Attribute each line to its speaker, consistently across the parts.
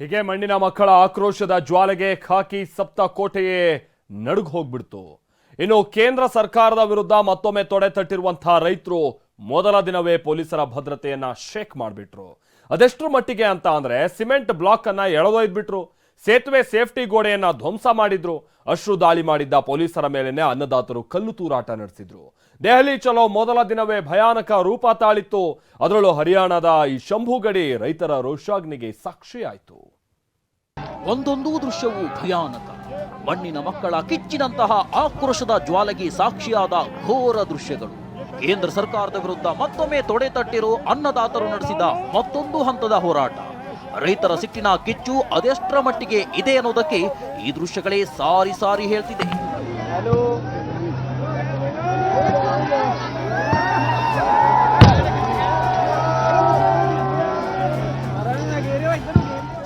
Speaker 1: ಹೀಗೆ ಮಣ್ಣಿನ ಮಕ್ಕಳ ಆಕ್ರೋಶದ ಜ್ವಾಲೆಗೆ ಖಾಕಿ ಸಪ್ತ ಕೋಟೆಯೇ ನಡುಗ್ ಹೋಗ್ಬಿಡ್ತು. ಇನ್ನು ಕೇಂದ್ರ ಸರ್ಕಾರದ ವಿರುದ್ಧ ಮತ್ತೊಮ್ಮೆ ತೊಡೆ ತಟ್ಟಿರುವಂತಹ ರೈತರು ಮೊದಲ ದಿನವೇ ಪೊಲೀಸರ ಭದ್ರತೆಯನ್ನ ಶೇಕ್ ಮಾಡಿಬಿಟ್ರು. ಅದೆಷ್ಟರ ಮಟ್ಟಿಗೆ ಅಂತ ಅಂದ್ರೆ ಸಿಮೆಂಟ್ ಬ್ಲಾಕ್ ಅನ್ನ ಎಳೆದೊಯ್ದ್ಬಿಟ್ರು. ಸೇತುವೆ ಸೇಫ್ಟಿ ಗೋಡೆಯನ್ನ ಧ್ವಂಸ ಮಾಡಿದ್ರು. ಅಶ್ರು ದಾಳಿ ಮಾಡಿದ್ದ ಪೊಲೀಸರ ಮೇಲೆನೆ ಅನ್ನದಾತರು ಕಲ್ಲು ತೂರಾಟ ನಡೆಸಿದ್ರು. ದೆಹಲಿ ಚಲೋ ಮೊದಲ ದಿನವೇ ಭಯಾನಕ ರೂಪ ತಾಳಿತ್ತು. ಅದರಲ್ಲೂ ಹರಿಯಾಣದ ಈ ಶಂಭುಗಡಿ ರೈತರ ರೋಷಾಗ್ನಿಗೆ ಸಾಕ್ಷಿಯಾಯಿತು.
Speaker 2: ಒಂದೊಂದು ದೃಶ್ಯವೂ ಭಯಾನಕ. ಮಣ್ಣಿನ ಮಕ್ಕಳ ಕಿಚ್ಚಿನಂತಹ ಆಕ್ರೋಶದ ಜ್ವಾಲೆಗೆ ಸಾಕ್ಷಿಯಾದ ಘೋರ ದೃಶ್ಯಗಳು. ಕೇಂದ್ರ ಸರ್ಕಾರದ ವಿರುದ್ಧ ಮತ್ತೊಮ್ಮೆ ತೊಡೆ ತಟ್ಟಿರೋ ಅನ್ನದಾತರು ನಡೆಸಿದ ಮತ್ತೊಂದು ಹಂತದ ಹೋರಾಟ. ರೈತರ ಸಿಟ್ಟಿನ ಕಿಚ್ಚು ಅದೆಷ್ಟರ ಮಟ್ಟಿಗೆ ಇದೆ ಅನ್ನೋದಕ್ಕೆ ಈ ದೃಶ್ಯಗಳೇ ಸಾರಿ ಸಾರಿ ಹೇಳ್ತಿದೆ.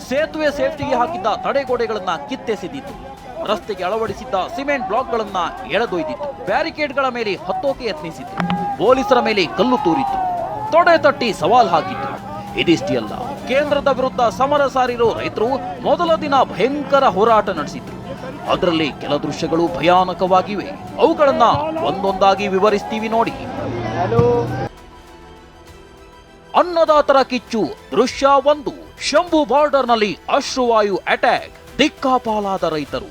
Speaker 2: ಸೇತುವೆ ಸೇಫ್ಟಿಗೆ ಹಾಕಿದ್ದ ತಡೆಗೋಡೆಗಳನ್ನ ಕಿತ್ತೆಸೆದಿತ್ತು. ರಸ್ತೆಗೆ ಅಳವಡಿಸಿದ್ದ ಸಿಮೆಂಟ್ ಬ್ಲಾಕ್ಗಳನ್ನ ಎಳೆದೊಯ್ದಿತ್ತು. ಬ್ಯಾರಿಕೇಡ್ಗಳ ಮೇಲೆ ಹತ್ತೋಕೆ ಯತ್ನಿಸಿತ್ತು. ಪೊಲೀಸರ ಮೇಲೆ ಕಲ್ಲು ತೂರಿತ್ತು. ತೊಡೆ ತಟ್ಟಿ ಸವಾಲ್ ಹಾಕಿತ್ತು. ಇದಿಷ್ಟೇ ಅಲ್ಲ ಕೇಂದ್ರದ ವಿರುದ್ಧ ಸಮರ ಸಾರಿರೋ ರೈತರು ಮೊದಲ ದಿನ ಭಯಂಕರ ಹೋರಾಟ ನಡೆಸಿದ್ರು. ಅದರಲ್ಲಿ ಕೆಲ ದೃಶ್ಯಗಳು ಭಯಾನಕವಾಗಿವೆ. ಅವುಗಳನ್ನ ಒಂದೊಂದಾಗಿ ವಿವರಿಸ್ತೀವಿ ನೋಡಿ. ಅನ್ನದಾತರ ಕಿಚ್ಚು ದೃಶ್ಯ ಒಂದು. ಶಂಭು ಬಾರ್ಡರ್ನಲ್ಲಿ ಅಶ್ರುವಾಯು ಅಟ್ಯಾಕ್ ದಿಕ್ಕಾಪಾಲಾದ ರೈತರು.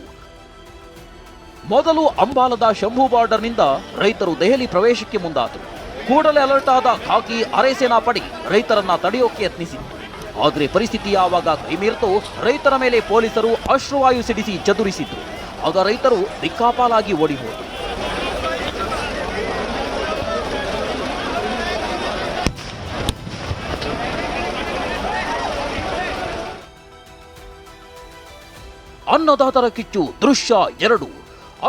Speaker 2: ಮೊದಲು ಅಂಬಾಲದ ಶಂಭು ಬಾರ್ಡರ್ನಿಂದ ರೈತರು ದೆಹಲಿ ಪ್ರವೇಶಕ್ಕೆ ಮುಂದಾದರು. ಕೂಡಲೇ ಅಲರ್ಟ್ ಆದ ಖಾಕಿ ಅರೆಸೇನಾ ಪಡೆ ರೈತರನ್ನ ತಡೆಯೋಕೆ ಯತ್ನಿಸಿತ್ತು ಆದರೆ ಪರಿಸ್ಥಿತಿ ಯಾವಾಗ ಕೈಮೀರಿತೋ, ರೈತರ ಮೇಲೆ ಪೊಲೀಸರು ಅಶ್ರುವಾಯು ಸಿಡಿಸಿ ಚದುರಿಸಿದ್ರು. ಆಗ ರೈತರು ದಿಕ್ಕಾಪಾಲಾಗಿ ಓಡಿ ಅನ್ನದಾತರ ಕಿಚ್ಚು ದೃಶ್ಯ ಎರಡು.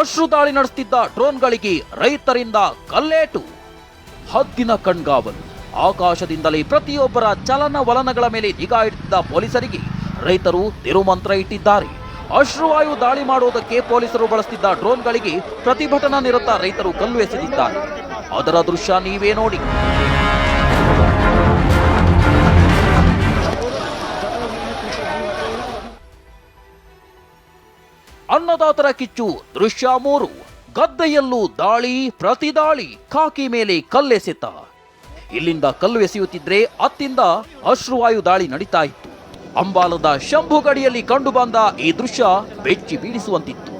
Speaker 2: ಅಶ್ರು ದಾಳಿ ನಡೆಸುತ್ತಿದ್ದ ಡ್ರೋನ್ಗಳಿಗೆ ರೈತರಿಂದ ಕಲ್ಲೇಟು. ಹದ್ದಿನ ಕಣ್ಗಾವಲು. ಆಕಾಶದಿಂದಲೇ ಪ್ರತಿಯೊಬ್ಬರ ಚಲನವಲನಗಳ ಮೇಲೆ ನಿಗಾ ಇಟ್ಟಿದ್ದ ಪೊಲೀಸರಿಗೆ ರೈತರು ತಿರುಮಂತ್ರ ಇಟ್ಟಿದ್ದಾರೆ. ಅಶ್ರುವಾಯು ದಾಳಿ ಮಾಡುವುದಕ್ಕೆ ಪೊಲೀಸರು ಬಳಸುತ್ತಿದ್ದ ಡ್ರೋನ್ಗಳಿಗೆ ಪ್ರತಿಭಟನಾ ನಿರತ ರೈತರು ಕಲ್ಲು ಎಸೆದಿದ್ದಾರೆ. ಅದರ ದೃಶ್ಯ ನೀವೇ ನೋಡಿ. ಅನ್ನದಾತರ ಕಿಚ್ಚು, ದೃಶ್ಯ ಮೂರು. ಗದ್ದೆಯಲ್ಲೂ ದಾಳಿ ಪ್ರತಿದಾಳಿ ಖಾಕಿ ಮೇಲೆ ಕಲ್ಲೆಸೆತ. ಇಲ್ಲಿಂದ ಕಲ್ಲು ಎಸೆಯುತ್ತಿದ್ರೆ ಅತ್ತಿಂದ ಅಶ್ರುವಾಯು ದಾಳಿ ನಡೀತಾ ಇತ್ತು. ಅಂಬಾಲದ ಶಂಭು ಗಡಿಯಲ್ಲಿ ಕಂಡುಬಂದ ಈ ದೃಶ್ಯ ಬೆಚ್ಚಿ ಬೀಳಿಸುವಂತಿತ್ತು.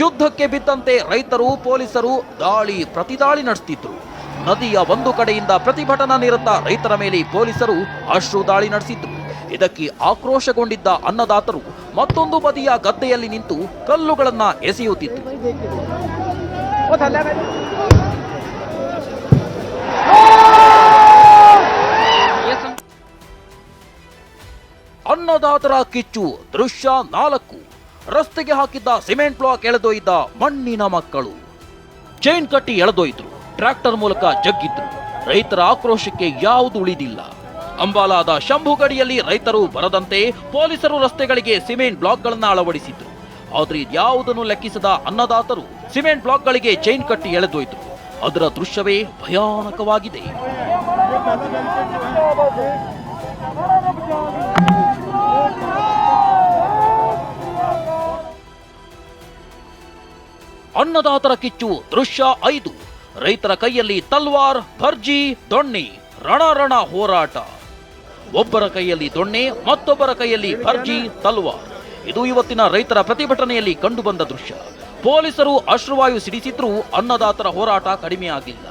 Speaker 2: ಯುದ್ಧಕ್ಕೆ ಬಿದ್ದಂತೆ ರೈತರು, ಪೊಲೀಸರು ದಾಳಿ ಪ್ರತಿದಾಳಿ ನಡೆಸುತ್ತಿದ್ದರು ನದಿಯ ಒಂದು ಕಡೆಯಿಂದ ಪ್ರತಿಭಟನಾ ನಿರತ ರೈತರ ಮೇಲೆ ಪೊಲೀಸರು ಅಶ್ರು ದಾಳಿ ನಡೆಸಿದ್ರು. ಇದಕ್ಕೆ ಆಕ್ರೋಶಗೊಂಡಿದ್ದ ಅನ್ನದಾತರು ಮತ್ತೊಂದು ಬದಿಯ ಗದ್ದೆಯಲ್ಲಿ ನಿಂತು ಕಲ್ಲುಗಳನ್ನ ಎಸೆಯುತ್ತಿದ್ರು ಅನ್ನದಾತರ ಕಿಚ್ಚು, ದೃಶ್ಯ ನಾಲ್ಕು. ರಸ್ತೆಗೆ ಹಾಕಿದ್ದ ಸಿಮೆಂಟ್ ಬ್ಲಾಕ್ ಎಳೆದೊಯ್ದ ಮಣ್ಣಿನ ಮಕ್ಕಳು. ಚೈನ್ ಕಟ್ಟಿ ಎಳೆದೊಯ್ದ್ರು, ಟ್ರ್ಯಾಕ್ಟರ್ ಮೂಲಕ ಜಗ್ಗಿದ್ರು. ರೈತರ ಆಕ್ರೋಶಕ್ಕೆ ಯಾವುದು ಉಳಿದಿಲ್ಲ. ಅಂಬಾಲಾದ ಶಂಭುಗಡಿಯಲ್ಲಿ ರೈತರು ಬರದಂತೆ ಪೊಲೀಸರು ರಸ್ತೆಗಳಿಗೆ ಸಿಮೆಂಟ್ ಬ್ಲಾಕ್ಗಳನ್ನು ಅಳವಡಿಸಿದ್ರು. ಆದ್ರೆ ಇದ್ಯಾವುದನ್ನು ಲೆಕ್ಕಿಸದ ಅನ್ನದಾತರು ಸಿಮೆಂಟ್ ಬ್ಲಾಕ್ಗಳಿಗೆ ಚೈನ್ ಕಟ್ಟಿ ಎಳೆದೊಯ್ತು ಅದರ ದೃಶ್ಯವೇ ಭಯಾನಕವಾಗಿದೆ. ಅನ್ನದಾತರ ಕಿಚ್ಚು ದೃಶ್ಯ ಐದು. ರೈತರ ಕೈಯಲ್ಲಿ ತಲ್ವಾರ್, ಭರ್ಜಿ, ದೊಣ್ಣೆ, ರಣರಣ ಹೋರಾಟ. ಒಬ್ಬರ ಕೈಯಲ್ಲಿ ದೊಣ್ಣೆ, ಮತ್ತೊಬ್ಬರ ಕೈಯಲ್ಲಿ ಭರ್ಜಿ, ತಲ್ವಾರ್. ಇದು ಇವತ್ತಿನ ರೈತರ ಪ್ರತಿಭಟನೆಯಲ್ಲಿ ಕಂಡುಬಂದ ದೃಶ್ಯ. ಪೊಲೀಸರು ಅಶ್ರುವಾಯು ಸಿಡಿಸಿದ್ರೂ ಅನ್ನದಾತರ ಹೋರಾಟ ಕಡಿಮೆಯಾಗಿಲ್ಲ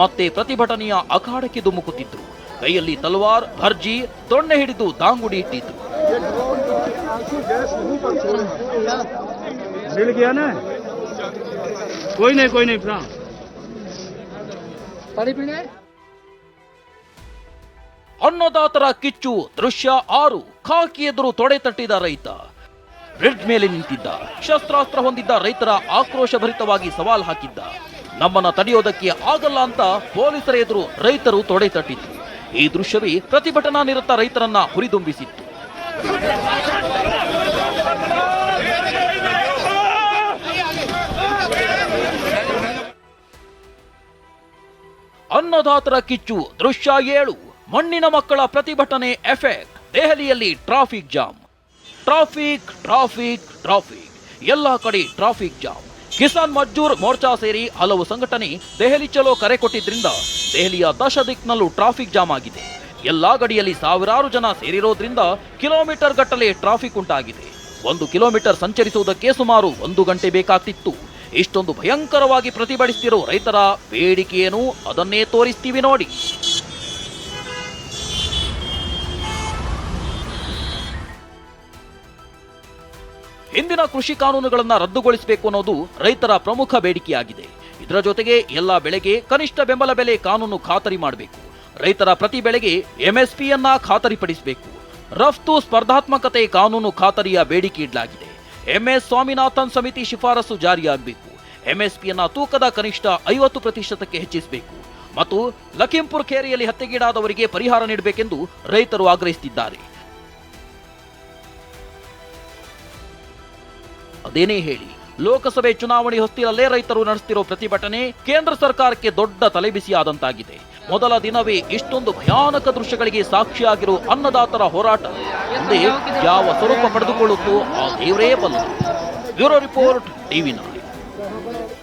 Speaker 2: ಮತ್ತೆ ಪ್ರತಿಭಟನೆಯ ಅಖಾಡಕ್ಕೆ ಧುಮುಕುತ್ತಿದ್ರು. ಕೈಯಲ್ಲಿ ತಲ್ವಾರ್ ಭರ್ಜಿ ದೊಣ್ಣೆ ಹಿಡಿದು ದಾಂಗುಡಿ ಇಟ್ಟಿದ್ರು. ಅನ್ನದಾತರ ಕಿಚ್ಚು ದೃಶ್ಯ ಆರು. ಖಾಕಿ ಎದುರು ತೊಡೆ ತಟ್ಟಿದ ರೈತ. ರೆಡ್ ಮೇಲೆ ನಿಂತಿದ್ದ, ಶಸ್ತ್ರಾಸ್ತ್ರ ಹೊಂದಿದ್ದ ರೈತರ ಆಕ್ರೋಶ ಭರಿತವಾಗಿ ಸವಾಲ್ ಹಾಕಿದ್ದ. ನಮ್ಮನ್ನ ತಡೆಯೋದಕ್ಕೆ ಆಗಲ್ಲ ಅಂತ ಪೊಲೀಸರ ಎದುರು ರೈತರು ತೊಡೆ ತಟ್ಟಿದ್ರು. ಈ ದೃಶ್ಯವೇ ಪ್ರತಿಭಟನಾ ನಿರತ ರೈತರನ್ನ ಹುರಿದುಂಬಿಸಿತ್ತು. ಅನ್ನದಾತರ ಕಿಚ್ಚು, ದೃಶ್ಯ ಏಳು. ಮಣ್ಣಿನ ಮಕ್ಕಳ ಪ್ರತಿಭಟನೆ ಎಫೆಕ್ಟ್. ದೆಹಲಿಯಲ್ಲಿ traffic jam. Traffic traffic traffic. ಎಲ್ಲ ಕಡೆ ಟ್ರಾಫಿಕ್ ಜಾಮ್. ಕಿಸಾನ್ ಮಜ್ಜೂರ್ ಮೋರ್ಚಾ ಸೇರಿ ಹಲವು ಸಂಘಟನೆ ದೆಹಲಿ ಚಲೋ ಕರೆ ಕೊಟ್ಟಿದ್ರಿಂದ ದೆಹಲಿಯ ದಶ ದಿಕ್ನಲ್ಲೂ ಟ್ರಾಫಿಕ್ ಜಾಮ್ ಆಗಿದೆ. ಎಲ್ಲಾ ಗಡಿಯಲ್ಲಿ ಸಾವಿರಾರು ಜನ ಸೇರಿರೋದ್ರಿಂದ ಕಿಲೋಮೀಟರ್ ಗಟ್ಟಲೆ ಟ್ರಾಫಿಕ್ ಉಂಟಾಗಿದೆ. ಒಂದು ಕಿಲೋಮೀಟರ್ ಸಂಚರಿಸುವುದಕ್ಕೆ ಸುಮಾರು ಒಂದು ಗಂಟೆ ಬೇಕಾಗ್ತಿತ್ತು. ಇಷ್ಟೊಂದು ಭಯಂಕರವಾಗಿ ಪ್ರತಿಭಟಿಸ್ತಿರೋ ರೈತರ ಬೇಡಿಕೆಯೇನು ಅದನ್ನೇ ತೋರಿಸ್ತೀವಿ ನೋಡಿ. ಹಿಂದಿನ ಕೃಷಿ ಕಾನೂನುಗಳನ್ನು ರದ್ದುಗೊಳಿಸಬೇಕು ಅನ್ನೋದು ರೈತರ ಪ್ರಮುಖ ಬೇಡಿಕೆಯಾಗಿದೆ. ಇದರ ಜೊತೆಗೆ ಎಲ್ಲ ಬೆಳೆಗೆ ಕನಿಷ್ಠ ಬೆಂಬಲ ಬೆಲೆ ಕಾನೂನು ಖಾತರಿ ಮಾಡಬೇಕು. ರೈತರ ಪ್ರತಿ ಬೆಳೆಗೆ ಎಂಎಸ್ಪಿಯನ್ನ ಖಾತರಿಪಡಿಸಬೇಕು. ರಫ್ತು, ಸ್ಪರ್ಧಾತ್ಮಕತೆ ಕಾನೂನು ಖಾತರಿಯ ಬೇಡಿಕೆ ಇಡಲಾಗಿದೆ. ಎಂಎಸ್ ಸ್ವಾಮಿನಾಥನ್ ಸಮಿತಿ ಶಿಫಾರಸು ಜಾರಿಯಾಗಬೇಕು. ಎಂಎಸ್ಪಿಯನ್ನ ತೂಕದ ಕನಿಷ್ಠ ಐವತ್ತು ಪ್ರತಿಶತಕ್ಕೆ ಹೆಚ್ಚಿಸಬೇಕು. ಮತ್ತು ಲಖೀಂಪುರ್ ಖೇರಿಯಲ್ಲಿ ಹತ್ಯೆಗೀಡಾದವರಿಗೆ ಪರಿಹಾರ ನೀಡಬೇಕೆಂದು ರೈತರು ಆಗ್ರಹಿಸುತ್ತಿದ್ದಾರೆ ಅದೇನೇ ಹೇಳಿ, ಲೋಕಸಭೆ ಚುನಾವಣೆ ಹೊಸ್ತಿಲಲ್ಲೇ ರೈತರು ನಡೆಸ್ತಿರೋ ಪ್ರತಿಭಟನೆ ಕೇಂದ್ರ ಸರ್ಕಾರಕ್ಕೆ ದೊಡ್ಡ ತಲೆಬಿಸಿಯಾದಂತಾಗಿದೆ. ಮೊದಲ ದಿನವೇ ಇಷ್ಟೊಂದು ಭಯಾನಕ ದೃಶ್ಯಗಳಿಗೆ ಸಾಕ್ಷಿಯಾಗಿರೋ ಅನ್ನದಾತರ ಹೋರಾಟ. ಯಾವ ಸ್ವರೂಪ ಪಡೆದುಕೊಳ್ಳುತ್ತೋ ಆ ದೇವರೇ ಬಲ್ಲ. Bureau report TV